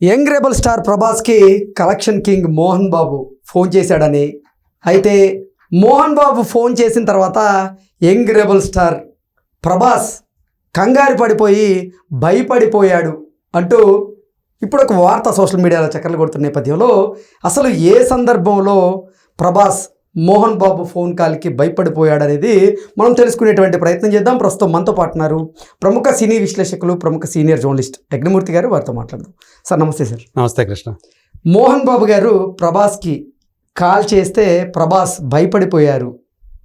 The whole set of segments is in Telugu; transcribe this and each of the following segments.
Young rebel star ప్రభాస్కి collection king Mohan Babu phone చేశాడని. అయితే మోహన్ బాబు ఫోన్ చేసిన తర్వాత యంగ్ రెబల్ స్టార్ ప్రభాస్ కంగారు పడిపోయి భయపడిపోయాడు అంటూ ఇప్పుడు ఒక వార్త సోషల్ మీడియాలో చక్కర్లు కొడుతున్న నేపథ్యంలో అసలు ఏ సందర్భంలో ప్రభాస్ మోహన్ బాబు ఫోన్ కాల్కి భయపడిపోయాడనేది మనం తెలుసుకునేటువంటి ప్రయత్నం చేద్దాం. ప్రస్తుతం మనతో పాటున్నారు ప్రముఖ సినీ విశ్లేషకులు ప్రముఖ సీనియర్ జర్నలిస్ట్ యజ్ఞమూర్తి గారు. వారితో మాట్లాడదాం. సార్ నమస్తే సార్. నమస్తే కృష్ణ. మోహన్ బాబు గారు ప్రభాస్కి కాల్ చేస్తే ప్రభాస్ భయపడిపోయారు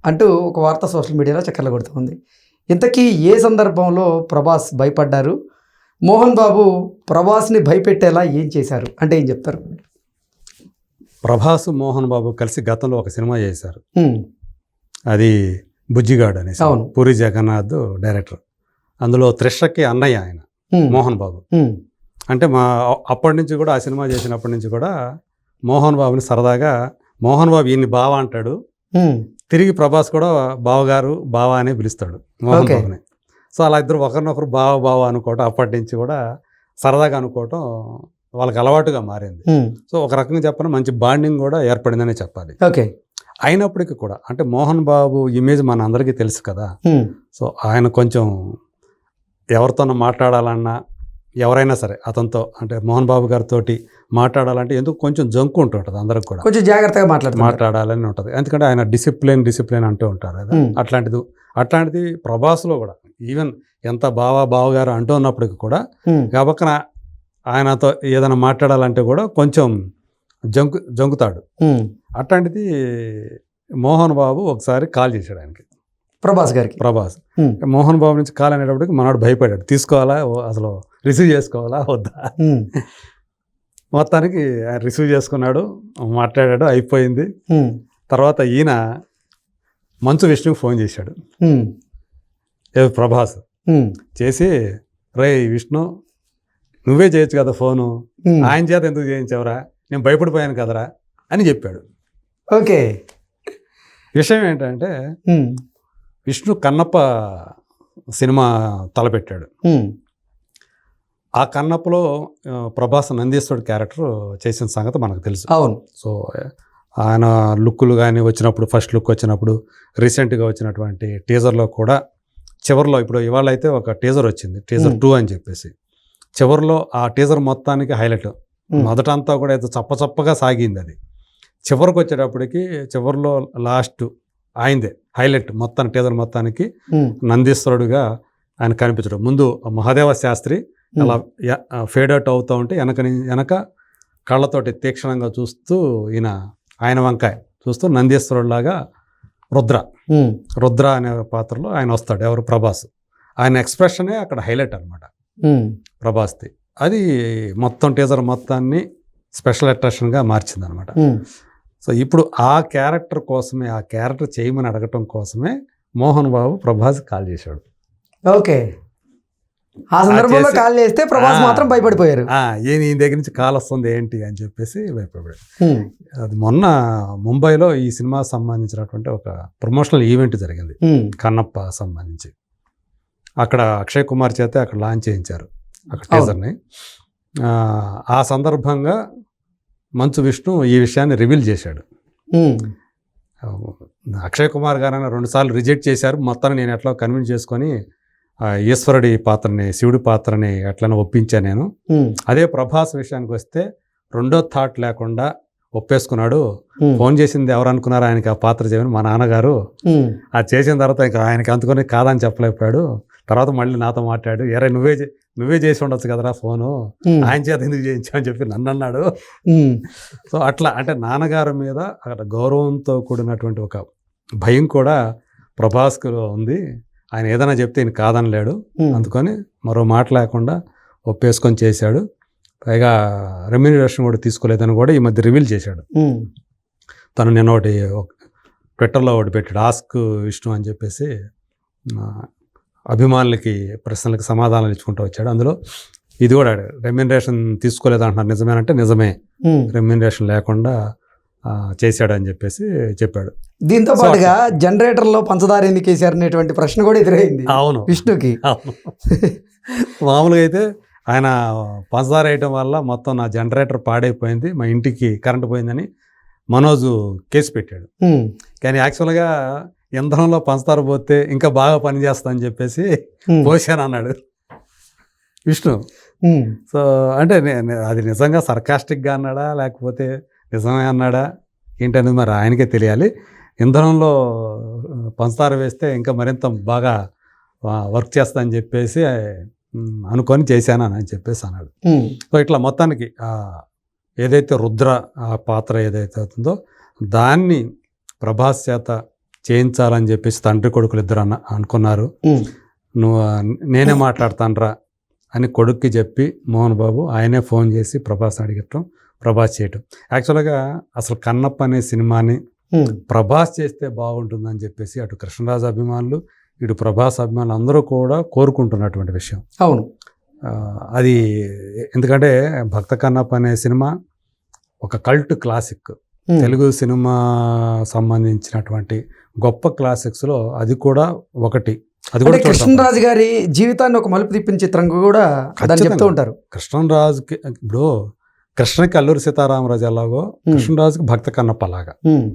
అంటూ ఒక వార్త సోషల్ మీడియాలో చక్కర్లు కొడుతుంది ఇంతకీ ఏ సందర్భంలో ప్రభాస్ భయపడ్డారు? మోహన్ బాబు ప్రభాస్ని భయపెట్టేలా ఏం చేశారు? అంటే ఏం చెప్తారు? ప్రభాస్ మోహన్ బాబు కలిసి గతంలో ఒక సినిమా చేశారు. అది బుజ్జిగాడ్ అనేసి. పూరి జగన్నాథ్ డైరెక్టర్. అందులో త్రిషకి అన్నయ్య ఆయన మోహన్ బాబు. అంటే మా అప్పటి నుంచి కూడా ఆ సినిమా చేసినప్పటి నుంచి కూడా మోహన్ బాబుని సరదాగా మోహన్ బాబు ఈయన్ని బావ అంటాడు. తిరిగి ప్రభాస్ కూడా బావగారు బావ అనే పిలుస్తాడు మోహన్. బాబుని. సో అలా ఇద్దరు ఒకరినొకరు బావ బావ అనుకోవటం అప్పటి నుంచి కూడా సరదాగా అనుకోవటం వాళ్ళకి అలవాటుగా మారింది. సో ఒక రకంగా చెప్పాలి మంచి బాండింగ్ కూడా ఏర్పడిందనే చెప్పాలి. ఓకే. అయినప్పటికీ కూడా అంటే మోహన్ బాబు ఇమేజ్ మన అందరికీ తెలుసు కదా. సో ఆయన కొంచెం ఎవరితోనో మాట్లాడాలన్నా ఎవరైనా సరే అతనితో అంటే మోహన్ బాబు గారితో మాట్లాడాలంటే ఎందుకు కొంచెం జంకు ఉంటుంటుంది అందరికి కూడా. కొంచెం జాగ్రత్తగా మాట్లాడుతున్నారు మాట్లాడాలని ఉంటుంది. ఎందుకంటే ఆయన డిసిప్లిన్ డిసిప్లిన్ అంటూ ఉంటారు కదా. అట్లాంటిది అట్లాంటిది ప్రభాస్లో కూడా ఈవెన్ ఎంత బావా బావగారు అంటూ ఉన్నప్పటికీ కూడా కాబక్కన ఆయనతో ఏదైనా మాట్లాడాలంటే కూడా కొంచెం జంకు జంకుతాడు. అట్లాంటిది మోహన్ బాబు ఒకసారి కాల్ చేశాడు ఆయనకి. ప్రభాస్ గారికి. ప్రభాస్. మోహన్ బాబు నుంచి కాల్ అనేటప్పటికి మనవాడు భయపడ్డాడు తీసుకోవాలా? అసలు రిసీవ్ చేసుకోవాలా? వద్దా? మొత్తానికి ఆయన రిసీవ్ చేసుకున్నాడు. మాట్లాడాడు. అయిపోయింది. తర్వాత ఈయన మంచు విష్ణుకి ఫోన్ చేశాడు. ప్రభాస్ చేసి రే విష్ణు నువ్వే చేయొచ్చు కదా ఫోను. ఆయన చేత ఎందుకు చేయించావురా? నేను భయపడిపోయాను కదరా? అని చెప్పాడు. ఓకే. విషయం ఏంటంటే విష్ణు కన్నప్ప సినిమా తలపెట్టాడు. ఆ కన్నప్పలో ప్రభాస్ నందీశ్వరుడు క్యారెక్టర్ చేసిన సంగతి మనకు తెలుసు. అవును. సో ఆయన లుక్కులు కానీ వచ్చినప్పుడు ఫస్ట్ లుక్ వచ్చినప్పుడు రీసెంట్గా వచ్చినటువంటి టీజర్లో కూడా చివరిలో ఇప్పుడు ఇవాళ అయితే ఒక టీజర్ వచ్చింది. టీజర్. టూ అని చెప్పేసి. చివరిలో ఆ టీజర్ మొత్తానికి హైలైట్. మొదట అంతా కూడా ఏదో చప్ప చప్పగా సాగింది అది. చివరికి వచ్చేటప్పటికి చివరిలో లాస్ట్ ఆయిందే హైలైట్ మొత్తం టీజర్ మొత్తానికి నందీశ్వరుడుగా ఆయన కనిపించడం. ముందు మహాదేవ శాస్త్రి. అలా ఫేడ్ అవుట్ అవుతూ ఉంటే వెనక వెనక కళ్ళతోటి తీక్షణంగా చూస్తూ ఈయన ఆయన వంకాయ చూస్తూ నందీశ్వరుడులాగా రుద్ర. రుద్ర అనే పాత్రలో ఆయన వస్తాడు ఎవరు ప్రభాస్. ఆయన ఎక్స్ప్రెషనే అక్కడ హైలైట్ అనమాట. ప్రభాస్ది. అది మొత్తం టీజర్ మొత్తాన్ని స్పెషల్ అట్రాక్షన్గా మార్చింది అనమాట. సో ఇప్పుడు ఆ క్యారెక్టర్ కోసమే ఆ క్యారెక్టర్ చేయమని అడగటం కోసమే మోహన్ బాబు ప్రభాస్ కాల్ చేశాడు. ఓకే. ఆ సందర్భంలో కాల్ చేస్తే ప్రభాస్. మాత్రం భయపడిపోయారు. నీ దగ్గర నుంచి కాల్ వస్తుంది ఏంటి అని చెప్పేసి భయపడ్డాడు. అది మొన్న ముంబైలో ఈ సినిమా సంబంధించినటువంటి ఒక ప్రమోషనల్ ఈవెంట్ జరిగింది. కన్నప్ప సంబంధించి. అక్కడ అక్షయ్ కుమార్ చేత అక్కడ లాంచ్ చేయించారు అక్కడ. టీజర్ని ఆ, సందర్భంగా మంచు విష్ణు ఈ విషయాన్ని రివీల్ చేశాడు. అక్షయ్ కుమార్ గారైనా రెండుసార్లు రిజెక్ట్ చేశారు. మొత్తాన్ని నేను ఎట్లా కన్విన్స్ చేసుకొని ఈశ్వరుడి పాత్రని శివుడి పాత్రని ఎట్లనో ఒప్పించా నేను. అదే ప్రభాస్ విషయానికి వస్తే రెండో థాట్ లేకుండా ఒప్పేసుకున్నాడు. ఫోన్ చేసింది ఎవరు అనుకున్నారు ఆయనకి ఆ పాత్ర చేయమని మా నాన్నగారు. అది చేసిన తర్వాత ఇంకా ఆయనకి అందుకొని కాదని చెప్పలేకపోయాడు. తర్వాత మళ్ళీ నాతో మాట్లాడు ఎరే నువ్వే నువ్వే చేసి ఉండొచ్చు కదరా ఫోను. ఆయన చేత ఎందుకు చేయించావు అని చెప్పి నన్ను అన్నాడు సో అట్లా అంటే నాన్నగారి మీద అక్కడ గౌరవంతో కూడినటువంటి ఒక భయం కూడా ప్రభాస్కు ఉంది. ఆయన ఏదైనా చెప్తే ఈయన కాదనలేడు. అందుకని మరో మాట లేకుండా ఒప్పేసుకొని చేశాడు. పైగా రెమ్యూనరేషన్ కూడా తీసుకోలేదని కూడా ఈ మధ్య రివీల్ చేశాడు. తను నేను ఒకటి ఒక- ట్విట్టర్లో ఒకటి పెట్టాడు ఆస్క్ విష్ణు అని చెప్పేసి. అభిమానులకి ప్రశ్నలకు సమాధానాలు ఇచ్చుకుంటూ వచ్చాడు. అందులో ఇది కూడా రెమ్యూనరేషన్ తీసుకోలేదు అంటున్నారు నిజమేనంటే నిజమే. రెమ్యూనరేషన్ లేకుండా చేశాడు అని చెప్పేసి చెప్పాడు. దీంతో పాటుగా జనరేటర్లో పంచదార ఎందుకు వేశారు అనేటువంటి ప్రశ్న కూడా ఎదురైంది అవును. విష్ణుకి. మామూలుగా అయితే ఆయన పంచదార వేయటం వల్ల మొత్తం నా జనరేటర్ పాడైపోయింది మా ఇంటికి కరెంట్ పోయిందని మనోజ్ కేసు పెట్టాడు. కానీ యాక్చువల్గా ఇంధనంలో పంచదార పోతే ఇంకా బాగా పనిచేస్తా అని చెప్పేసి పోసాను అన్నాడు. విష్ణు. సో అంటే అది నిజంగా సర్కాస్టిక్గా అన్నాడా లేకపోతే నిజమే అన్నాడా ఏంటనేది మరి ఆయనకే తెలియాలి. ఇంధనంలో పంచదార వేస్తే ఇంకా మరింత బాగా వర్క్ చేస్తా అని చెప్పేసి అనుకొని చేశాను అని చెప్పేసి అన్నాడు. సో ఇట్లా మొత్తానికి ఏదైతే రుద్ర ఆ పాత్ర ఏదైతే అవుతుందో దాన్ని ప్రభాస్ చేత చేయించాలని చెప్పేసి తండ్రి కొడుకులు ఇద్దరు అన్న అనుకున్నారు. నువ్వు నేనే మాట్లాడతానురా అని కొడుక్కి చెప్పి మోహన్ బాబు ఆయనే ఫోన్ చేసి ప్రభాస్ అడిగటం ప్రభాస్ చేయటం. యాక్చువల్గా అసలు కన్నప్ప అనే సినిమాని ప్రభాస్ చేస్తే బాగుంటుందని చెప్పేసి అటు కృష్ణరాజు అభిమానులు ఇటు ప్రభాస్ అభిమానులు అందరూ కూడా కోరుకుంటున్నటువంటి విషయం. అవును. అది ఎందుకంటే భక్త కన్నప్ప అనే సినిమా ఒక కల్ట్ క్లాసిక్. తెలుగు సినిమా సంబంధించినటువంటి గొప్ప క్లాసిక్స్లో అది కూడా ఒకటి. అది కూడా. కృష్ణరాజు గారి జీవితాన్ని ఒక మలుపు తిప్పిన చిత్రంగా కూడా చెప్తూ. ఉంటారు. కృష్ణరాజుకి ఇప్పుడు కృష్ణకి అల్లూరి సీతారామరాజు ఎలాగో కృష్ణరాజుకి భక్త కన్నప్ప అలాగా ఉమ్,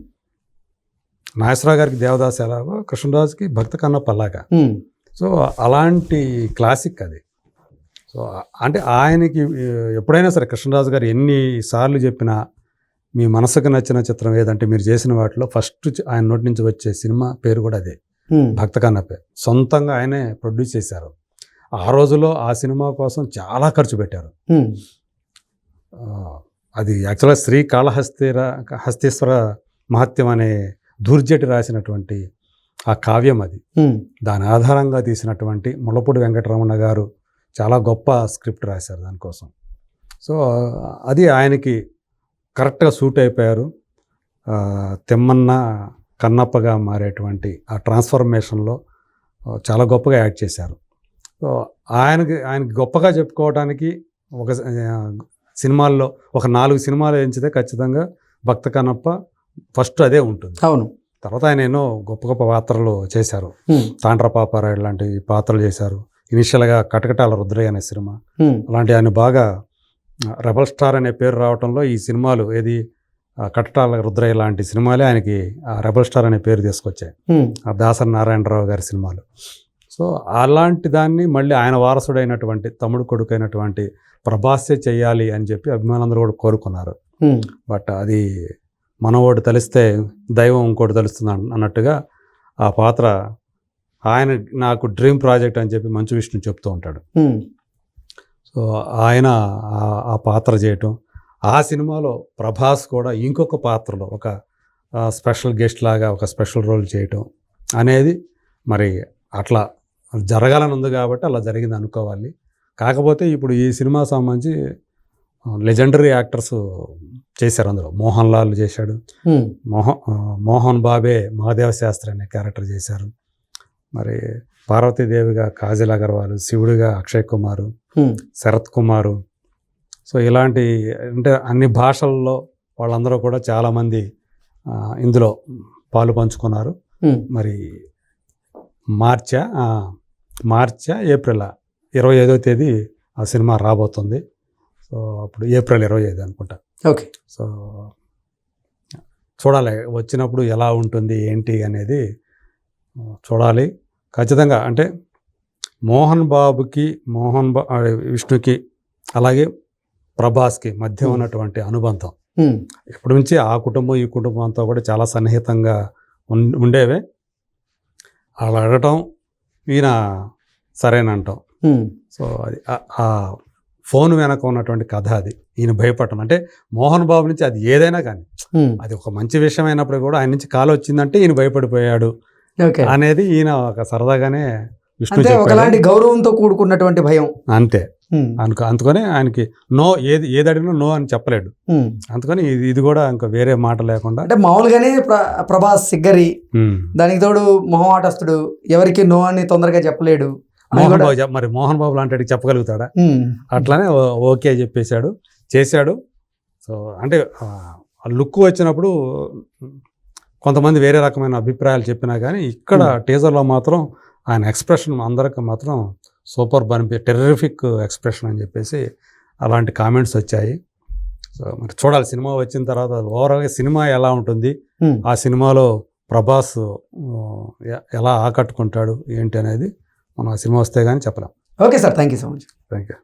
నాగేశ్వరరావు గారికి దేవదాస్ ఎలాగో కృష్ణరాజుకి భక్త కన్నప్ప అలాగా సో అలాంటి క్లాసిక్ అది. సో అంటే ఆయనకి ఎప్పుడైనా సరే కృష్ణరాజు గారు ఎన్నిసార్లు చెప్పినా మీ మనసుకు నచ్చిన చిత్రం ఏదంటే మీరు చేసిన వాటిలో ఫస్ట్ ఆయన నోటి నుంచి వచ్చే సినిమా పేరు కూడా అదే. భక్త కన్నప్పే సొంతంగా ఆయనే ప్రొడ్యూస్ చేశారు. ఆ రోజులో ఆ సినిమా కోసం చాలా ఖర్చు పెట్టారు. అది యాక్చువల్గా శ్రీ కాళహస్తీర హస్తీశ్వర మహత్యం అనే ధూర్జటి రాసినటువంటి ఆ కావ్యం అది. దాని ఆధారంగా తీసినటువంటి ముళ్ళపూడి వెంకటరమణ గారు చాలా గొప్ప స్క్రిప్ట్ రాశారు దానికోసం. సో అది ఆయనకి కరెక్ట్గా సూట్ అయిపోయారు. తెమ్మన్న కన్నప్పగా మారేటువంటి ఆ ట్రాన్స్ఫర్మేషన్లో చాలా గొప్పగా యాక్ట్ చేశారు. సో ఆయనకి ఆయనకి గొప్పగా చెప్పుకోవడానికి ఒక సినిమాల్లో ఒక నాలుగు సినిమాలు ఎంచితే ఖచ్చితంగా భక్త కన్నప్ప ఫస్ట్ అదే ఉంటుంది. అవును. తర్వాత ఆయన ఎన్నో గొప్ప గొప్ప పాత్రలు చేశారు. ఉమ్, తాండ్ర పాపారాయుడు లాంటి పాత్రలు చేశారు. ఇనిషియల్గా కటకటాల రుద్రయ్య అనే సినిమా. అలాంటి ఆయన బాగా రెబల్ స్టార్ అనే పేరు రావడంలో ఈ సినిమాలు ఏది ఆ, కటకటాల రుద్రయ్య లాంటి సినిమాలే ఆయనకి ఆ రెబల్ స్టార్ అనే పేరు తీసుకొచ్చాయి. దాసరి నారాయణరావు గారి సినిమాలు. సో అలాంటి దాన్ని మళ్ళీ ఆయన వారసుడైనటువంటి తమ్ముడు కొడుకైనటువంటి ప్రభాసే చేయాలి అని చెప్పి అభిమానులందరూ కూడా కోరుకున్నారు. బట్ అది మనవాడు తలిస్తే దైవం ఇంకోటి తలుస్తుంది అన్న- అన్నట్టుగా ఆ పాత్ర ఆయన నాకు డ్రీమ్ ప్రాజెక్ట్ అని చెప్పి మంచు విష్ణు చెప్తూ ఉంటాడు. సో ఆయన ఆ- పాత్ర చేయటం. ఆ సినిమాలో ప్రభాస్ కూడా ఇంకొక పాత్రలో ఒక స్పెషల్ గెస్ట్ లాగా ఒక స్పెషల్ రోల్ చేయటం అనేది మరి అట్లా జరగాలని ఉంది కాబట్టి అలా జరిగింది అనుకోవాలి. కాకపోతే ఇప్పుడు ఈ సినిమా సంబంధించి లెజెండరీ యాక్టర్స్ చేశారు అందులో. మోహన్ లాల్ చేశాడు. మోహన్ మోహన్ బాబే మహాదేవ శాస్త్రి అనే క్యారెక్టర్ చేశారు. మరి పార్వతీదేవిగా కాజల్ అగర్వాల్ శివుడిగా అక్షయ్ కుమారు శరత్ కుమారు. సో ఇలాంటి అంటే అన్ని భాషల్లో వాళ్ళందరూ కూడా చాలామంది ఇందులో పాలు పంచుకున్నారు. మరి మార్చా మార్చా ఏప్రిల్ ఇరవై ఐదో తేదీ ఆ సినిమా రాబోతుంది. సో అప్పుడు ఏప్రిల్ ఇరవై ఐదు అనుకుంటా. ఓకే. సో చూడాలి వచ్చినప్పుడు ఎలా ఉంటుంది ఏంటి అనేది చూడాలి. ఖచ్చితంగా అంటే మోహన్ బాబుకి మోహన్ బా విష్ణుకి అలాగే ప్రభాస్కి మధ్య. ఉన్నటువంటి అనుబంధం. ఇప్పటి నుంచి ఆ కుటుంబం ఈ కుటుంబం అంతా కూడా చాలా సన్నిహితంగా ఉం- ఉండేవే. అలా అడగటం ఈయన సరేనంటాం. సో అది ఆ- ఫోన్ వెనక ఉన్నటువంటి కథ అది. ఈయన భయపడటం. అంటే మోహన్ బాబు నుంచి అది ఏదైనా కానీ అది ఒక మంచి విషయం అయినప్పుడు కూడా ఆయన నుంచి కాల్ వచ్చిందంటే ఈయన భయపడిపోయాడు. అనేది ఈయన ఒక సరదాగానే విష్ణు ఒకలాంటి గౌరవంతో కూడుకున్నటువంటి భయం. అంతే. అనుకో అందుకని ఆయనకి నో ఏది ఏది అడిగినా నో అని చెప్పలేడు. అందుకని ఇది ఇది కూడా ఇంకా వేరే మాట లేకుండా అంటే మామూలుగానే ప్ర- ప్రభాస్ సిగ్గరి. దానికి తోడు మొహమాటస్తుడు ఎవరికి నో అని తొందరగా చెప్పలేడు. మోహన్ బాబు మరి మోహన్ బాబు లాంటి చెప్పగలుగుతాడా? అట్లానే ఓకే చెప్పేశాడు. చేశాడు. సో అంటే లుక్ వచ్చినప్పుడు కొంతమంది వేరే రకమైన అభిప్రాయాలు చెప్పినా కానీ ఇక్కడ టీజర్లో మాత్రం ఆయన ఎక్స్ప్రెషన్ అందరికి మాత్రం సూపర్ అనిపి టెర్రిఫిక్ ఎక్స్ప్రెషన్ అని చెప్పేసి అలాంటి కామెంట్స్ వచ్చాయి. సో మరి చూడాలి సినిమా వచ్చిన తర్వాత ఓవరాల్గా సినిమా ఎలా ఉంటుంది? Hmm. ఆ సినిమాలో ప్రభాస్ ఎలా ఆకట్టుకుంటాడు ఏంటి అనేది మనం ఆ సినిమా వస్తే కానీ చెప్పలేం. Okay sir thank you so much. Thank you